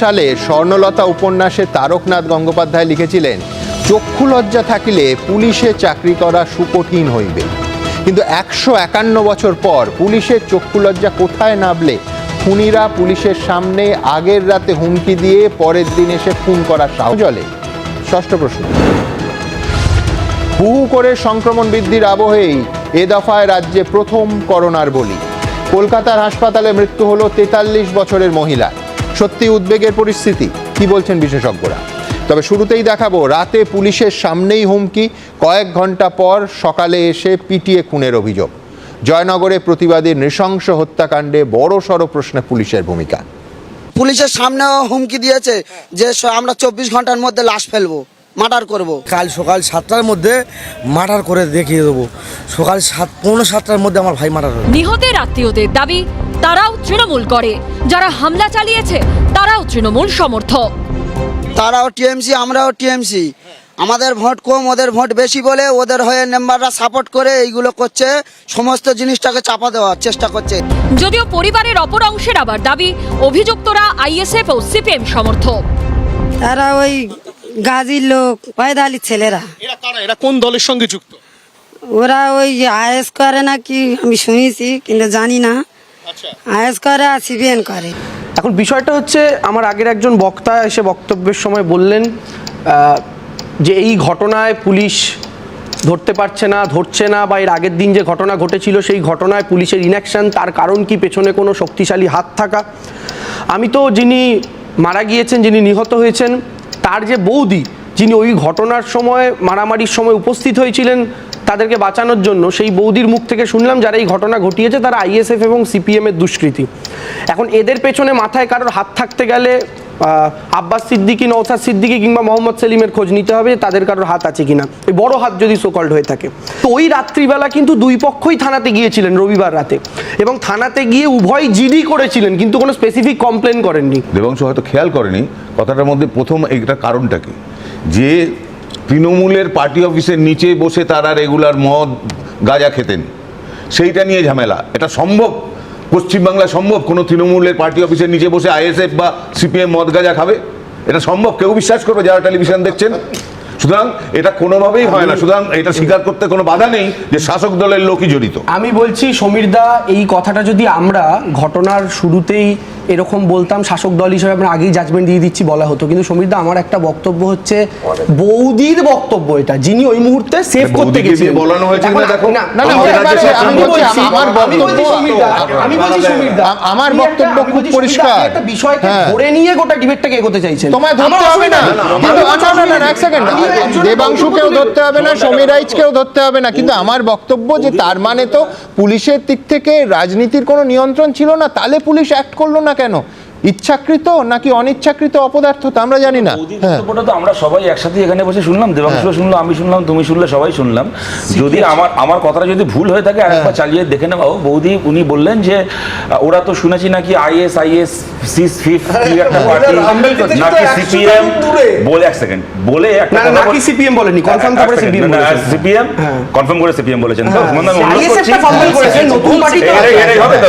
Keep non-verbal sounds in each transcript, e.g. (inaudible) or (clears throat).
সালে স্বর্ণলতা উপন্যাসে তারকনাথ গঙ্গোপাধ্যায় লিখেছিলেন, চক্ষু লজ্জা থাকিলে পুলিশে চাকরি করা সুকঠিন হইবে। কিন্তু একশো একান্ন বছর পর পুলিশের চক্ষু লজ্জা কোথায় নাবলে খুনিরা পুলিশের সামনে আগের রাতে হুমকি দিয়ে পরের দিন এসে খুন করার সাহস জলে। ষষ্ঠ প্রশ্ন। হু করে সংক্রমণ বৃদ্ধির আবহেই এ দফায় রাজ্যে প্রথম করোনার বলি। কলকাতার হাসপাতালে মৃত্যু হলো তেতাল্লিশ বছরের মহিলা সত্যি উদ্বেগের পরিস্থিতি কি বলছেন বিশেষজ্ঞরা? তবে শুরুতেই দেখাবো রাতে পুলিশের সামনেই হুমকি কয়েক ঘণ্টা পর সকালে এসে পিটিয়ে খুনের অভিযোগ। জয়নগরে প্রতিবাদী নৃশংস হত্যাকাণ্ডে বড় সড় প্রশ্নে পুলিশের ভূমিকা। পুলিশের সামনেও হুমকি দিয়েছে যে আমরা চব্বিশ ঘণ্টার মধ্যে লাশ ফেলব মার্ডার করব। কাল সকাল সাতটার মধ্যে মার্ডার করে দেখিয়ে দেবো। সকাল সাত পৌনে সাতটার মধ্যে আমার ভাই মার্ডার হবে নিহতের আত্মীয়দের দাবি তারাও তৃণমূল করে। যারা হামলা চালিয়েছে তারাও তৃণমূল সমর্থক। তারাও টিএমসি আমরাও টিএমসি। আমাদের ভোট কম ওদের ভোট বেশি বলে ওদের হয়ে মেম্বাররা সাপোর্ট করে এইগুলো করছে সমস্ত জিনিসটাকে চাপা দেওয়ার চেষ্টা করছে। যদিও পরিবারের অপর অংশের আবার দাবি অভিযুক্তরা আইএসএফ ও সিপিএম সমর্থক। তারা ওই গাজীর লোক পয়দালি ছেলেরা। এরা কারা? এরা কোন দলের সঙ্গে যুক্ত? ওরা ওই আয়েস করে নাকি আমি শুনেছি কিন্তু জানি না। আয়েস করে আর সিবিএন করে। এখন বিষয়টা হচ্ছে আমার আগের একজন বক্তা এসে বক্তব্যের সময় বললেন যে এই ঘটনায় পুলিশ ধরতে পারছে না ধরছে না বা এর আগের দিন যে ঘটনা ঘটেছিল সেই ঘটনায় পুলিশের ইনঅ্যাকশন তার কারণ কি পেছনে কোনো শক্তিশালী হাত থাকা। আমি তো যিনি মারা গিয়েছেন যিনি নিহত হয়েছেন তার যে বৌদি যিনি ওই ঘটনার সময় মারামারির সময় উপস্থিত হয়েছিলেন তাদেরকে বাঁচানোর জন্য সেই বৌদির মুখ থেকে শুনলাম যারা এই ঘটনা ঘটিয়েছে তারা আইএসএফ এবং সিপিএম এর দুষ্কৃতী। এখন এদের পেছনে মাথায় কারোর হাত থাকতে গেলে আব্বাস সিদ্দিকি নৌসাদ সিদ্দিকি কিংবা মোহাম্মদ সেলিমের খোঁজ নিতে হবে তাদের কারোর হাত আছে কিনা। এই বড় হাত যদি সোকল্ড হয়ে থাকে। তো ওই রাত্রিবেলা কিন্তু দুই পক্ষই থানাতে গিয়েছিলেন রবিবার রাতে এবং থানাতে গিয়ে উভয় জিডি করেছিলেন, কিন্তু কোনো স্পেসিফিক কমপ্লেন করেননি। দেবাংশ হয়তো খেয়াল করেনি, কথাটার মধ্যে প্রথম এইটার কারণটা কি? যে তৃণমূলের পার্টি অফিসের নিচে বসে তারা রেগুলার মদ, গাঁজা খেতেন। সেইটা নিয়ে ঝামেলা। এটা সম্ভব? পশ্চিমবাংলা সম্ভব? কোনো তৃণমূলের পার্টি অফিসের নিচে বসে আইএসএফ বা সিপিএম মদ, গাঁজা খাবে? এটা সম্ভব? কেউ বিশ্বাস করবে? যারা টেলিভিশন দেখছেন? সুতরাং এটা কোনোভাবেই হয় না। সুতরাং এটা স্বীকার করতে কোনো বাধা নেই যে শাসক দলের লোকই জড়িত। আমি বলছি সমীরদা এই কথাটা যদি আমরা ঘটনার শুরুতেই এরকম বলতাম শাসক দল হিসেবে আমরা আগেই জাজমেন্ট দিয়ে দিচ্ছি বলা হতো। কিন্তু সমীরদা আমার একটা বক্তব্য হচ্ছে বৌদির বক্তব্য এটা যিনি ওই মুহূর্তে সেভ করতে গেছে বলানো হয়েছে না, দেখো, না না, আমি বলছি, আমার বক্তব্য- সমীরদা, আমি বলছি সমীরদা, আমার বক্তব্য খুব পরিষ্কার। একটা বিষয়কে হ্যাঁ। ধরে নিয়ে গোটা ডিবেটটাকে এগোতে চাইছেন। তোমায় ধরতে হবে না। না, না, এক সেকেন্ড দেবাংশুকেও ধরতে হবে না সমীরাইজকেও ধরতে হবে না। কিন্তু আমার বক্তব্য যে তার মানে তো পুলিশের দিক থেকে রাজনীতির কোনো নিয়ন্ত্রণ ছিল না তাহলে পুলিশ অ্যাক্ট করল না কেন? ইচ্ছাকৃত নাকি অনিচ্ছাকৃত অপদার্থ তা আমরা জানি না। হ্যাঁ। বক্তব্যটা তো আমরা সবাই একসাথে এখানে বসে শুনলাম দেবাংশ শুনলো আমি শুনলাম তুমি শুনলে সবাই শুনলাম। যদি আমার আমার কথাটা যদি ভুল হয়ে থাকে আরেকবার চালিয়ে দেখে নেব বৌদি উনি বললেন যে ওরা তো শুনেছি নাকি আইএস আইএস সিস ফিফ একটা পার্টি। নাকি সিপিএম বলে এক সেকেন্ড বলে একটা কথা নাকি CPM বলেনি, না, বলেছেন। CPM হ্যাঁ। কনফার্ম করে সিপিএম বলেছেন তো আমি অনুরোধ ISF করছি নতুন party তো হবে তো?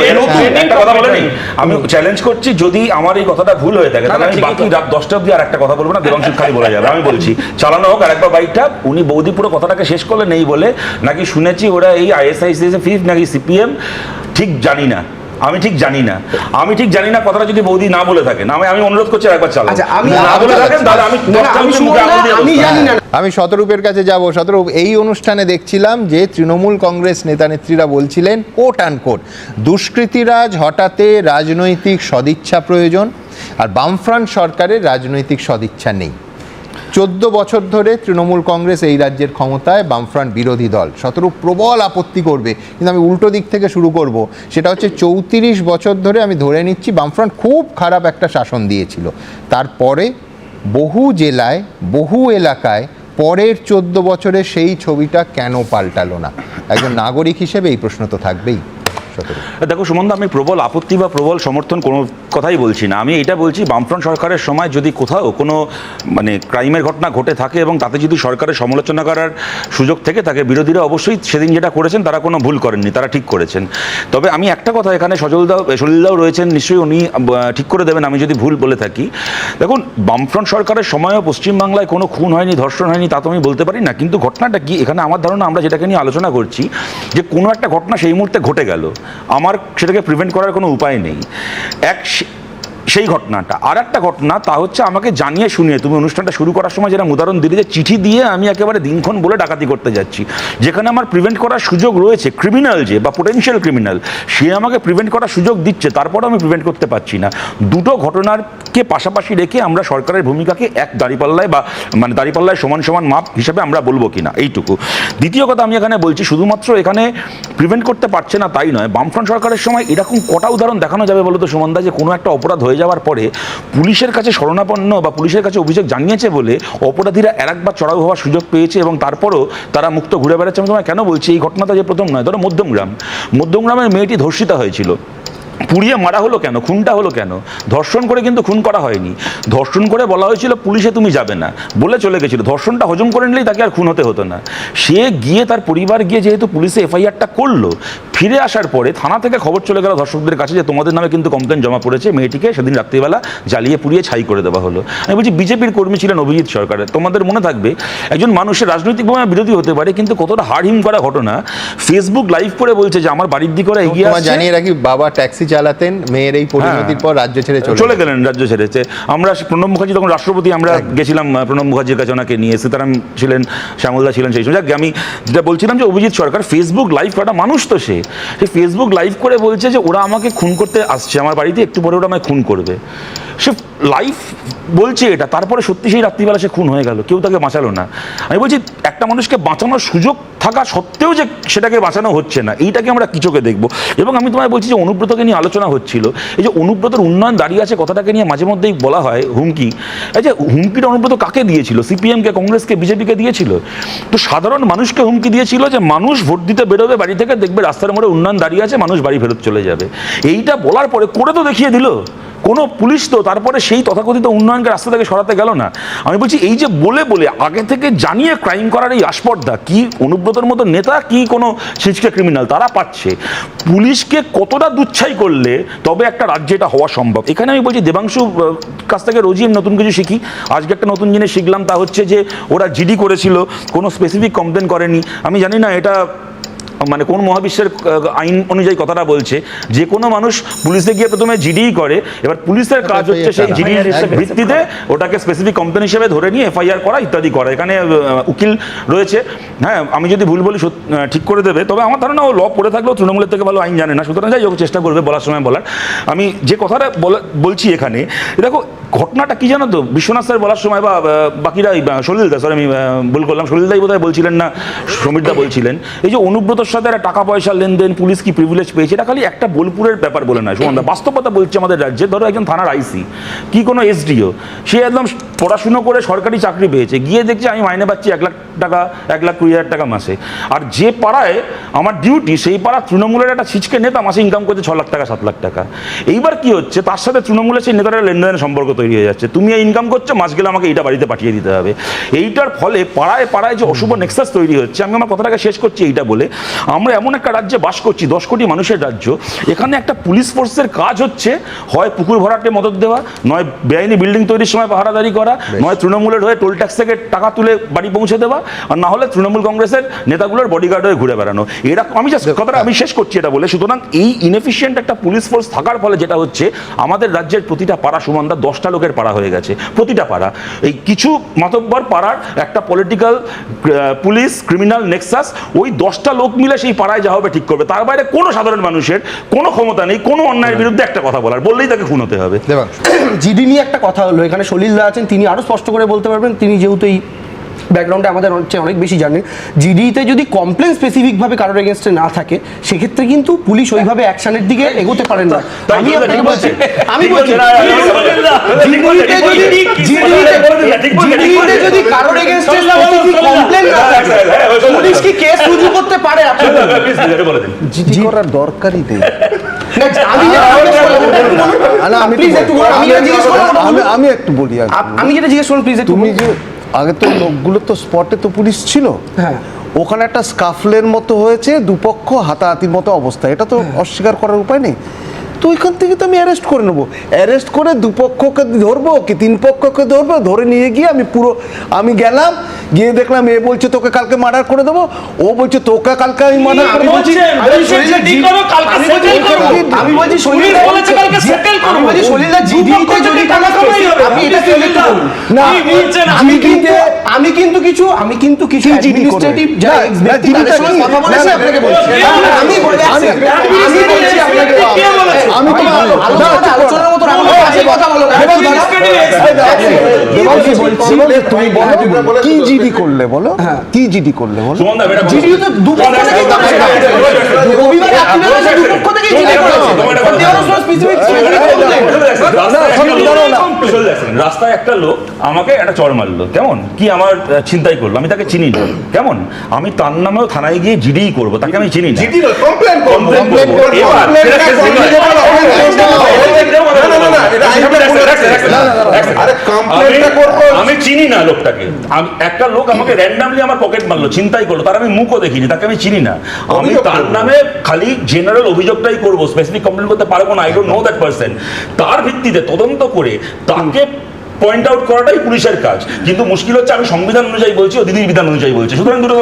একটা কথা বলে নিই। আমি চ্যালেঞ্জ করছি যদি আমার এই কথাটা ভুল হয়ে থাকে। তাহলে আমি বাকি রাত দশটা অব্দি আর একটা কথা বলব না দেবাংশু খালি বলে যাবে আমি বলছি। চালানো হোক আর একবার বাইকটা উনি বৌদি পুরো কথাটাকে শেষ করলে নেই বলে নাকি শুনেছি ওরা এই আইএসআইসি ফিফ নাকি সিপিএম ঠিক জানি না। আমি ঠিক জানি না। আমি ঠিক জানি না কথাটা যদি বৌদি না বলে থাকেন আমি আমি অনুরোধ করছি একবার চালাও। আচ্ছা, আমি- না বলে থাকেন তাহলে আমি আমি। জানি না। আমি শতরূপের কাছে যাব। শতরূপ এই অনুষ্ঠানে দেখছিলাম যে তৃণমূল কংগ্রেস নেতা নেত্রীরা বলছিলেন কোট আন কোট দুষ্কৃতিরাজ হঠাতে রাজনৈতিক সদিচ্ছা প্রয়োজন আর বামফ্রন্ট সরকারের রাজনৈতিক সদিচ্ছা নেই। চোদ্দ বছর ধরে তৃণমূল কংগ্রেস এই রাজ্যের ক্ষমতায় বামফ্রন্ট বিরোধী দল। শতরূপ প্রবল আপত্তি করবে। কিন্তু আমি উল্টো দিক থেকে শুরু করব। সেটা হচ্ছে চৌত্রিশ বছর ধরে আমি ধরে নিচ্ছি বামফ্রন্ট খুব খারাপ একটা শাসন দিয়েছিল। তারপরে বহু জেলায়, বহু এলাকায় পরের চোদ্দ বছরে সেই ছবিটা কেন পাল্টালো না? একজন নাগরিক হিসেবে এই প্রশ্ন তো থাকবেই। দেখো সুমন্ত আমি প্রবল আপত্তি বা প্রবল সমর্থন কোনো কথাই বলছি না। আমি এটা বলছি, বামফ্রন্ট সরকারের সময় যদি কোথাও কোনো মানে ক্রাইমের ঘটনা ঘটে থাকে এবং তাতে যদি সরকারের সমালোচনা করার সুযোগ থেকে থাকে, বিরোধীরা অবশ্যই সেদিন যেটা করেছেন তারা কোনো ভুল করেননি, তারা ঠিক করেছেন। তবে আমি একটা কথা এখানে সজলদাও সলিলদাও রয়েছেন, নিশ্চয়ই উনি ঠিক করে দেবেন, আমি যদি ভুল বলে থাকি। দেখুন, বামফ্রন্ট সরকারের সময়ও পশ্চিমবাংলায় কোনো খুন হয়নি, ধর্ষণ হয়নি, তা তো আমি বলতে পারি না, কিন্তু ঘটনাটা কি, এখানে আমার ধারণা আমরা যেটাকে নিয়ে আলোচনা করছি, যে কোনো একটা ঘটনা সেই মুহূর্তে ঘটে গেল। আমার সেটাকে প্রিভেন্ট করার কোনো উপায় নেই। এক সেই ঘটনাটা। আর একটা ঘটনা, তা হচ্ছে আমাকে জানিয়ে শুনিয়ে, তুমি অনুষ্ঠানটা শুরু করার সময় যেটা উদাহরণ দিলে যে চিঠি দিয়ে আমি একেবারে দিনক্ষণ বলে ডাকাতি করতে যাচ্ছি। যেখানে আমার প্রিভেন্ট করার সুযোগ রয়েছে ক্রিমিনাল যে বা পোটেনশিয়াল ক্রিমিনাল সে আমাকে প্রিভেন্ট করার সুযোগ দিচ্ছে তারপরেও আমি প্রিভেন্ট করতে পারছি না। দুটো ঘটনারকে পাশাপাশি রেখে আমরা সরকারের ভূমিকাকে এক দাঁড়িপাল্লায় বা মানে দাঁড়িপাল্লায় সমান সমান মাপ হিসাবে আমরা বলব কিনা, এইটুকু। দ্বিতীয় কথা আমি এখানে বলছি, শুধুমাত্র এখানে প্রিভেন্ট করতে পারছে না তাই নয়, বামফ্রন্ট সরকারের সময় এরকম কটা উদাহরণ দেখানো যাবে বলো তো সুমনদা, যে কোনো একটা অপরাধ হয়ে যাওয়ার পরে পুলিশের কাছে শরণাপন্ন বা পুলিশের কাছে অভিযোগ জানিয়েছে বলে অপরাধীরা আর একবার চড়াও হওয়ার সুযোগ পেয়েছে এবং তারপরও তারা মুক্ত ঘুরে বেড়াচ্ছে। আমি তোমায় কেন বলছি? এই ঘটনাটা যে প্রথম নয়, ধরো মধ্যমগ্রাম। মধ্যমগ্রামের মেয়েটি ধর্ষিতা হয়েছিল। পুড়িয়ে মারা হলো কেন? খুনটা হলো কেন? ধর্ষণ করে কিন্তু খুন করা হয়নি। ধর্ষণ করে বলা হয়েছিল, পুলিশে তুমি যাবে না। বলে চলে গেছিল। ধর্ষণটা হজম করে নিলেই তাকে আর খুন হতে হতো না। সে গিয়ে তার পরিবার গিয়ে যেহেতু পুলিশে এফআইআরটা করল ফিরে আসার পরে থানা থেকে খবর চলে গেল ধর্ষকদের কাছে যে তোমাদের নামে কিন্তু কমপ্লেন জমা পড়েছে। মেয়েটিকে সেদিন রাত্রিবেলা জ্বালিয়ে পুড়িয়ে ছাই করে দেওয়া হলো। আমি বলছি বিজেপির কর্মী ছিলেন অভিজিৎ সরকারের তোমাদের মনে থাকবে একজন মানুষের রাজনৈতিকভাবে বিরোধী হতে পারে কিন্তু কতটা হাড়হিম করা ঘটনা ফেসবুক লাইভ করে বলছে যে আমার বাড়ির দিকে ওরা এগিয়ে জানিয়ে রাখি বাবা ট্যাক্সি চালাতেন মেয়ের এই পরিণতির পর রাজ্য ছেড়ে চলে চলে গেলেন। রাজ্য ছেড়েছে আমরা প্রণব মুখার্জি তখন রাষ্ট্রপতি আমরা গেছিলাম প্রণব মুখার্জির কাছে ওনাকে নিয়ে। সীতারাম ছিলেন শ্যামলদা ছিলেন সেই সময়। আমি যেটা বলছিলাম যে অভিজিৎ সরকার ফেসবুক লাইভ করা মানুষ তো সে। সেই ফেসবুক লাইভ করে বলছে যে ওরা আমাকে খুন করতে আসছে, আমার বাড়িতে একটু পরে ওরা আমায় খুন করবে। সে লাইফ বলছে এটা, তারপরে সত্যি সেই রাত্রিবেলা সে খুন হয়ে গেল, কেউ তাকে বাঁচালো না। আমি বলছি, একটা মানুষকে বাঁচানোর সুযোগ থাকা সত্ত্বেও যে সেটাকে বাঁচানো হচ্ছে না, এইটাকে আমরা কি চোখে দেখব? এবং আমি তোমায় বলছি যে অনুব্রতকে নিয়ে আলোচনা হচ্ছিল, এই যে অনুব্রতর উন্নয়ন দাঁড়িয়ে আছে কথাটাকে নিয়ে মাঝে মধ্যেই বলা হয় হুমকি। এই যে হুমকিটা অনুব্রত কাকে দিয়েছিল? সিপিএমকে কংগ্রেসকে বিজেপিকে দিয়েছিল? তো সাধারণ মানুষকে হুমকি দিয়েছিল যে মানুষ ভোট দিতে বেরোবে, বাড়ি থেকে দেখবে রাস্তার মোড়ে উন্নয়ন দাঁড়িয়ে আছে, মানুষ বাড়ি ফেরত চলে যাবে। এইটা বলার পরে করে তো দেখিয়ে দিল। কোনো পুলিশ তো তারপরে সেই তথাকথিত উন্নয়নকে রাস্তা থেকে সরাতে গেল না। আমি বলছি, এই যে বলে বলে আগে থেকে জানিয়ে ক্রাইম করার এই আস্পর্ধা কি অনুব্রতর মতো নেতা, কি কোনো ছিচকে ক্রিমিনাল তারা পাচ্ছে। পুলিশকে কতটা দুচ্ছাই করলে তবে একটা রাজ্যে এটা হওয়া সম্ভব? এখানে আমি বলছি, দেবাংশু কাছ থেকে রোজই আমি নতুন কিছু শিখি। আজকে একটা নতুন জিনিস শিখলাম, তা হচ্ছে যে ওরা জিডি করেছিল, কোনো স্পেসিফিক কমপ্লেন করেনি। আমি জানি না এটা মানে কোন মহাবিশ্বের আইন অনুযায়ী কথাটা বলছে যে কোনো মানুষ পুলিশে গিয়ে প্রথমে জিডিই করে এবার পুলিশের কাজ হচ্ছে সেই জিডির ভিত্তিতে ওটাকে স্পেসিফিক কমপ্লেন হিসেবে ধরে নিয়ে এফআইআর করা ইত্যাদি করা। এখানে উকিল রয়েছে। হ্যাঁ আমি যদি ভুল বলি ঠিক করে দেবে। তবে আমার ধারণা ও ল পড়ে থাকলেও তৃণমূলের থেকে ভালো আইন জানে না। সুতরাং যাই হোক চেষ্টা করবে বলার সময় বলার। আমি যে কথাটা বলা- বলছি এখানে দেখো ঘটনাটা কি জানো তো? বিশ্বনাথ স্যার বলার সময় বা বাকিরা সলিল দা সরি আমি ভুল করলাম। সলিল দাই বোধহয় বলছিলেন না সমীরদা বলছিলেন। এই যে অনুব্রতর সাথে একটা টাকা পয়সা লেনদেন, পুলিশ কি প্রিভিলেজ পেয়েছে? এটা খালি একটা বোলপুরের ব্যাপার বলে না শুনুন বাস্তবতা বলছে আমাদের রাজ্যে। ধরো একজন থানার আইসি, কি কোনো এসডিও সে একদম পড়াশুনো করে সরকারি চাকরি পেয়েছে। গিয়ে দেখছে আমি মাইনে পাচ্ছি এক লাখ টাকা এক লাখ কুড়ি হাজার টাকা মাসে। আর যে পাড়ায় আমার ডিউটি সেই পাড়া তৃণমূলের একটা ছিচকে নেতা মাসে ইনকাম করছে ছ লাখ টাকা সাত লাখ টাকা। এইবার কি হচ্ছে তার সাথে তৃণমূলের সেই নেতারা লেনদেনের সম্পর্ক তৈরি হয়ে যাচ্ছে। তুমি এই ইনকাম করছ মাস গেলে আমাকে এইটা বাড়িতে পাঠিয়ে দিতে হবে। এইটার ফলে পাড়ায় পাড়ায় যে অশুভ নেক্সাস তৈরি হচ্ছে আমি আমার কথাটাকে শেষ করছি এইটা বলে আমরা এমন একটা রাজ্যে বাস করছি দশ কোটি মানুষের রাজ্য এখানে একটা পুলিশ ফোর্সের কাজ হচ্ছে হয় পুকুর ভরাটে মদত দেওয়া নয় বেআইনি বিল্ডিং তৈরির সময় পাহারাদারি করা নয় তৃণমূলের হয়ে টোল ট্যাক্স থেকে টাকা তুলে বাড়ি পৌঁছে দেওয়া আর না হলে তৃণমূল কংগ্রেসের নেতাগুলোর বডিগার্ড হয়ে ঘুরে বেড়ানো। এরা আমি কথাটা আমি শেষ করছি এটা বলে সুতরাং এই ইনএফিসিয়েন্ট একটা পুলিশ ফোর্স থাকার ফলে যেটা হচ্ছে আমাদের রাজ্যের প্রতিটা পাড়া সুমানদা দশটা লোকের পাড়া হয়ে গেছে প্রতিটা পাড়া। এই কিছু মাতব্বর পাড়ার একটা পলিটিক্যাল পুলিশ ক্রিমিনাল নেক্সাস ওই দশটা লোক মিলে সেই পাড়ায় যা হবে ঠিক করবে। তার বাইরে কোনো সাধারণ মানুষের কোনো ক্ষমতা নেই কোনো অন্যায়ের বিরুদ্ধে একটা কথা বলার। বললেই তাকে খুন হতে হবে। (clears throat) জিডি নিয়ে একটা কথা হলো এখানে সলিল দা আছেন তিনি আরও স্পষ্ট করে বলতে পারবেন তিনি যেহেতু এই ব্যাকগ্রাউন্ডে আমাদের হচ্ছে অনেক বেশি জানেন জিডিতে যদি কমপ্লেন স্পেসিফিকভাবে কারোর এগেনস্টে না থাকে সেক্ষেত্রে কিন্তু পুলিশ ওইভাবে অ্যাকশনের দিকে এগোতে পারেন না আমি আপনাকে বলছি আমি বলছি জিডিতে যদি জিডিতে যদি কারোর এগেইনস্টে কমপ্লেন না থাকে পুলিশ কি কেস রুজু করতে পারে আপনার জিডি করার দরকারই নেই আমি একটু বলি আমি যেটা জিজ্ঞেস করলাম প্লিজ একটু তুমি যে আগে তো লোকগুলো তো স্পটে তো পুলিশ ছিল। হ্যাঁ। ওখানে একটা স্কাফলের মতো হয়েছে দুপক্ষ হাতাহাতির মতো অবস্থা। এটা তো হ্যাঁ। অস্বীকার করার উপায় নেই। তো ওইখান থেকে তো আমি অ্যারেস্ট করে নেব। অ্যারেস্ট করে দুপক্ষকে ধরবো কি তিন পক্ষকে ধরবো ধরে নিয়ে গিয়ে আমি পুরো আমি গেলাম গিয়ে দেখলাম এ বলছে তোকে কালকে মার্ডার করে দেবো ও বলছে তোকে কালকে আমি মার্ডার করে দেবো। আমি বলছি আমি জিডিতে এটা না আমি কিন্তু আমি কিন্তু কিছু আমি কিন্তু কিছু অ্যাডমিনিস্ট্রেটিভ যা? কথা বলেছি আপনাকে আমি বলে আমি- আমি বলছি আপনাকে আমি তো আলোচনার মতো কথা বলো কি জিডি করলে বলো? কি জিডি করলে বলো? জিডিও তো দুপক্ষ থেকে রবিবার রাত্রিবেলা দুপক্ষ থেকেই জিডি করেছে স্পেসিফিক রাস্তায় একটা লোক আমাকে একটা চড় মারলো। কেমন? কি আমার আহ, ছিনতাই করল? আমি তাকে চিনি না। কেমন? আমি তার নামেও থানায় গিয়ে জিডিই করব তাকে আমি চিনি না। আমি চিনি না লোকটাকে। আমি একটা লোক আমাকে র্যান্ডামলি আমার পকেট মারলো চিন্তাই করল। তার আমি মুখও দেখিনি তাকে আমি চিনি না। আমি তার নামে খালি জেনারেল অভিযোগটাই করব স্পেসিফিক কমপ্লেন করতে পারব না I don't know that person তার ভিত্তিতে তদন্ত করে তাকে পয়েন্ট আউট করাটাই পুলিশের কাজ। কিন্তু মুশকিল হচ্ছে আমি সংবিধান অনুযায়ী বলছি বিধান অনুযায়ী বলছি। সুতরাং দুটো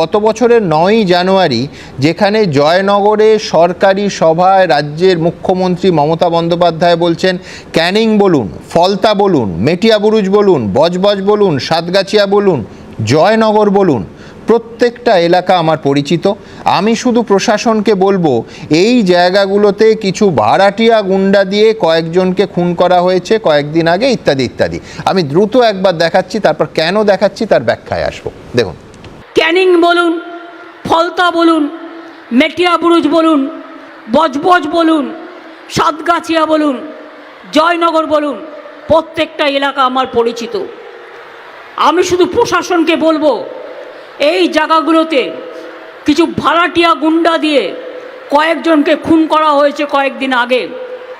গত বছরের নয়ই জানুয়ারি যেখানে জয়নগরে সরকারি সভায় রাজ্যের মুখ্যমন্ত্রী মমতা বন্দ্যোপাধ্যায় বলছেন ক্যানিং বলুন ফলতা বলুন মেটিয়াবুরুজ বলুন বজবজ বলুন সাতগাছিয়া বলুন জয়নগর বলুন প্রত্যেকটা এলাকা আমার পরিচিত। আমি শুধু প্রশাসনকে বলব, এই জায়গাগুলোতে কিছু ভাড়াটিয়া গুন্ডা দিয়ে কয়েকজনকে খুন করা হয়েছে কয়েকদিন আগে, ইত্যাদি ইত্যাদি। আমি দ্রুত একবার দেখাচ্ছি, তারপর কেন দেখাচ্ছি তার ব্যাখ্যায় আসব। দেখুন। ক্যানিং বলুন, ফলতা বলুন, মেটিয়া বুরুজ বলুন, বজবজ বলুন, সাতগাছিয়া বলুন, জয়নগর বলুন, প্রত্যেকটা এলাকা আমার পরিচিত। আমি শুধু প্রশাসনকে বলব এই জায়গাগুলোতে কিছু ভাড়াটিয়া গুন্ডা দিয়ে কয়েকজনকে খুন করা হয়েছে কয়েকদিন আগে।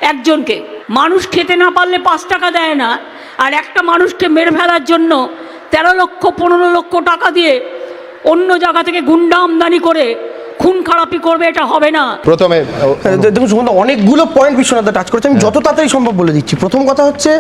একজনকে। মানুষ খেতে না পারলে পাঁচ টাকা দেয় না। আর একটা মানুষকে মেরে ফেলার জন্য তেরো লক্ষ, পনেরো লক্ষ টাকা দিয়ে অন্য জায়গা থেকে গুন্ডা আমদানি করে খুন খারাপি করবে এটা হবে না। প্রথমে দেখুন সুমন্ত অনেকগুলো পয়েন্ট বিশ্বনাথ টাচ করেছে। আমি যত তাড়াতাড়ি সম্ভব বলে দিচ্ছি। প্রথম কথা হচ্ছে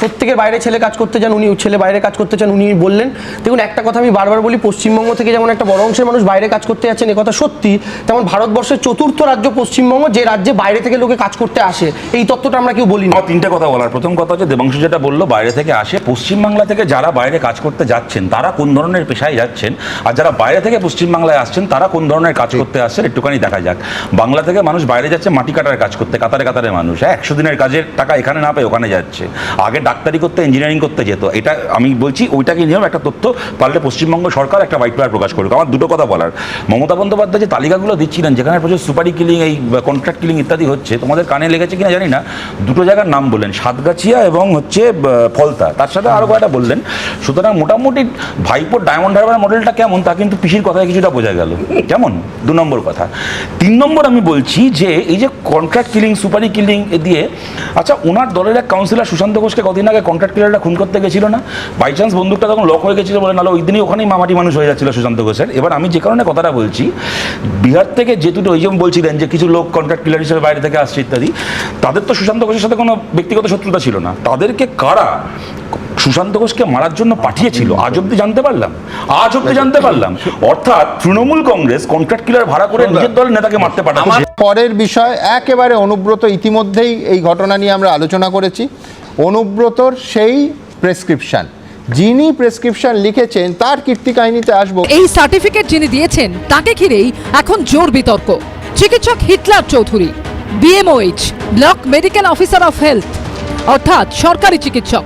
প্রত্যেকের বাইরে ছেলে কাজ করতে চান উনি ছেলে বাইরে কাজ করতে চান উনি বললেন। দেখুন একটা কথা আমি বারবার বলি পশ্চিমবঙ্গ থেকে যেমন একটা বড় অংশের মানুষ বাইরে কাজ করতে যাচ্ছেন এ কথা সত্যি। তেমন ভারতবর্ষের চতুর্থ রাজ্য পশ্চিমবঙ্গ যে রাজ্যে বাইরে থেকে লোকে কাজ করতে আসে এই তত্ত্বটা আমরা কেউ বলি না তিনটে কথা বলার। প্রথম কথা হচ্ছে দেবাংশু যেটা বলল বাইরে থেকে আসে পশ্চিমবাংলা থেকে যারা বাইরে কাজ করতে যাচ্ছেন তারা কোন ধরনের পেশায় যাচ্ছেন? আর যারা বাইরে থেকে পশ্চিমবাংলায় আসছেন তারা কোন ধরনের কাজ করতে আসছেন একটুখানি দেখা যাক। বাংলা থেকে মানুষ বাইরে যাচ্ছে, মাটি কাটার কাজ করতে, কাতারে কাতারে মানুষ। হ্যাঁ একশো দিনের কাজের টাকা এখানে না পেয়ে ওখানে যাচ্ছে। আগে ডাক্তারি করতে ইঞ্জিনিয়ারিং করতে যেত। এটা আমি বলছি, ওইটাকে নিয়েও একটা তথ্য পারলে পশ্চিমবঙ্গ সরকার একটা হোয়াইট পেপার প্রকাশ করুক। আমার দুটো কথা বলার। মমতা বন্দ্যোপাধ্যায় যে তালিকাগুলো দিচ্ছিলেন, যেখানে প্রচুর সুপারি কিলিং এই কন্ট্রাক্ট কিলিং ইত্যাদি হচ্ছে, তোমাদের কানে লেগেছে কিনা জানি না। দুটো জায়গার নাম বললেন, সাতগাছিয়া এবং হচ্ছে ফলতা। তার সাথে আরও কয়েকটা বললেন। সুতরাং মোটামুটি ভাইপোর ডায়মন্ড হারবার মডেলটা কেমন, তা কিন্তু পিসির কথায় কিছুটা বোঝা গেল। কেমন? দু নম্বর কথা। তিন নম্বর আমি বলছি যে, এই যে কন্ট্রাক্ট কিলিং সুপারি কিলিং দিয়ে আচ্ছা ওনার দলের এক কাউন্সিলর সুশান্ত ঘোষকে কদিন আগে কন্ট্রাক্ট কিলারটা খুন করতে গেছিল না? বাই চান্স বন্দুকটা তখন লক হয়ে গেছিল বলে, নাহলে ওই দিনই ওখানেই মামাটি মানুষ হয়ে যাচ্ছিল সুশান্ত ঘোষের। এবার আমি যে কারণে কথাটা বলছি, বিহার থেকে যে দুটো ওই যেমন বলছিলেন যে কিছু লোক কন্ট্রাক্ট কিলার হিসেবে বাইরে থেকে আসছে ইত্যাদি, তাদের তো সুশান্ত ঘোষের সাথে কোনো ব্যক্তিগত শত্রুতা ছিল না। তাদেরকে কারা সুশান্ত ঘোষকে মারার জন্য পাঠিয়েছিল। আজ অব্দি জানতে পারলাম। আজ অব্দি জানতে পারলাম। অর্থাৎ তৃণমূল কংগ্রেস কন্ট্রাক্ট কিলার ভাড়া করে নিজের দলের নেতাকে মারতে পাঠাচ্ছে পরের বিষয় একেবারে অনুব্রত ইতিমধ্যেই এই ঘটনা নিয়ে আমরা আলোচনা করেছি। অনুব্রতর সেই প্রেসক্রিপশন যিনি প্রেসক্রিপশন লিখেছেন তার কীর্তি কাহিনীতে আসব। এই সার্টিফিকেট যিনি দিয়েছেন তাকে ঘিরেই এখন জোর বিতর্ক। চিকিৎসক Hitler Chowdhury BMOH block medical officer of health অর্থাৎ সরকারি চিকিৎসক।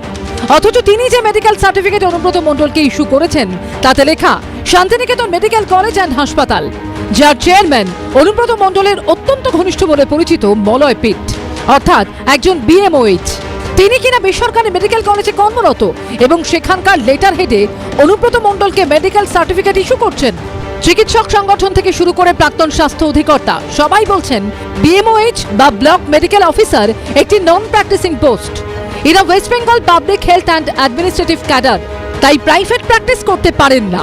অথচ তিনি যে মেডিকেল সার্টিফিকেট অনুব্রত মণ্ডলকে ইস্যু করেছেন, তাতে লেখা, শান্তিনিকেতন মেডিকেল কলেজ অ্যান্ড হাসপাতাল, যার চেয়ারম্যান অনুব্রত মণ্ডলের অত্যন্ত ঘনিষ্ঠ বলে পরিচিত মলয় পিট, অর্থাৎ একজন বিএমওএইচ তিনি কিনা বেসরকারি মেডিকেল কলেজে কর্মরত এবং সেখানকার লেটার হেডে অনুব্রত মণ্ডলকে মেডিকেল সার্টিফিকেট ইস্যু করছেন। চিকিৎসক সংগঠন থেকে শুরু করে প্রাক্তন স্বাস্থ্য অধিকর্তা সবাই বলছেন বিএমওএইচ বা ব্লক মেডিকেল অফিসার একটি নন প্র্যাকটিসিং পোস্ট এরা West Bengal public health and administrative cadre তাই প্রাইভেট প্র্যাকটিস করতে পারেন না।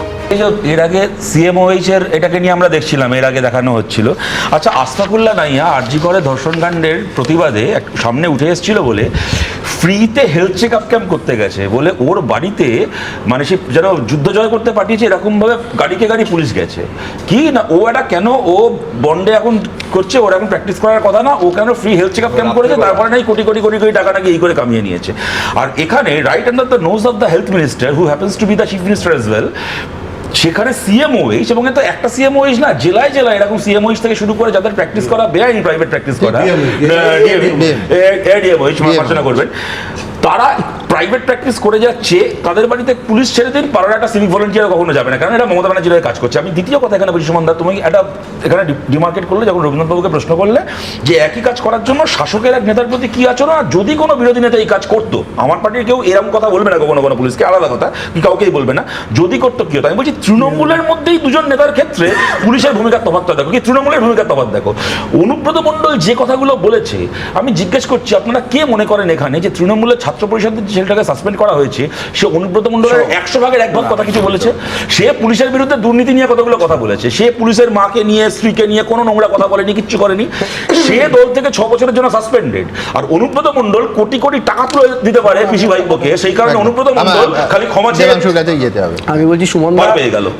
এর আগে সিএমওএইচ এর এটাকে নিয়ে আমরা দেখছিলাম, এর আগে দেখানো হচ্ছিল। আচ্ছা আস্তাকুল্লা নাইয়া আরজি করে ধর্ষণকাণ্ডের প্রতিবাদে সামনে উঠে এসেছিল বলে ফ্রিতে হেলথ চেক আপ ক্যাম্প করতে গেছে বলে ওর বাড়িতে মানে সে যেন যুদ্ধ জয় করতে পাঠিয়েছে এরকমভাবে গাড়িকে গাড়ি পুলিশ গেছে। কি না ও একটা কেন ও বন্ডে এখন করছে ওর এখন প্র্যাকটিস করার কথা না ও কেন free health check up camp করেছে তারপরে নাকি কোটি কোটি কোটি কোটি টাকা নাকি এই করে কামিয়ে নিয়েছে। আর এখানে right under the nose of the health minister who happens to be the chief minister as well সেখানে সিএমওএইচ এবং এত তো একটা সিএমওএইচ না জেলায় জেলায় এরকম সিএমওএইচ থেকে শুরু করে যাদের প্র্যাকটিস করা বেআইনি প্রাইভেট প্র্যাকটিস করা এডিএমওএইচ মার্চনা করবেন। তারা প্রাইভেট প্র্যাকটিস করে যাচ্ছে, তাদের বাড়িতে পুলিশ ছেড়ে দিন, পাড়ার একটা সিভিক ভলেন্টিয়ার কখনো যাবে না। কারণ এটা মমতা ব্যানার্জির কাজ করছে। আমি দ্বিতীয় কথা এখানে বলছি সুমন দা তুমি একটা এখানে ডিমার্কেট করলে, যখন রবীন্দ্রনাথবাবুকে প্রশ্ন করলে, যে একই কাজ করার জন্য শাসকের এক নেতার প্রতি কি আচরণ? আর যদি কোনো বিরোধী নেতা এই কাজ করতো, আমার পার্টির কেউ এরকম কথা বলবে না কখনো কোনো পুলিশকে, আলাদা কথা, কি কাউকেই বলবে না। যদি করতো, কি হতো? আমি বলছি, তৃণমূলের মধ্যেই দুজন নেতার ক্ষেত্রে পুলিশের ভূমিকার তফাৎটা দেখো। কি তৃণমূলের ভূমিকার তফাৎ দেখো? অনুব্রত মণ্ডল যে কথাগুলো বলেছে, আমি জিজ্ঞেস করছি, আপনারা কে মনে করেন এখানে যে তৃণমূলের ছাত্র পরিষদের যে সাসপেন্ড করা হয়েছে সে অনুব্রত মণ্ডলের একশো ভাগের এক ভাগ কথা কিছু বলেছে। সে পুলিশের বিরুদ্ধে দুর্নীতি নিয়ে কতগুলো কথা বলেছে। সে পুলিশের মাকে নিয়ে স্ত্রীকে নিয়ে কোনো নোংরা কথা বলেনি কিচ্ছু করেনি। সে দল থেকে ছ বছরের জন্য সাসপেন্ডেড আর অনুব্রত মণ্ডল কোটি কোটি টাকা তুলে দিতে পারে পিসি ভাইপোকে। সেই কারণে অনুব্রত মণ্ডল খালি ক্ষমা চেয়ে যেতে হবে। আমি বলছি সুমন পেয়ে গেল।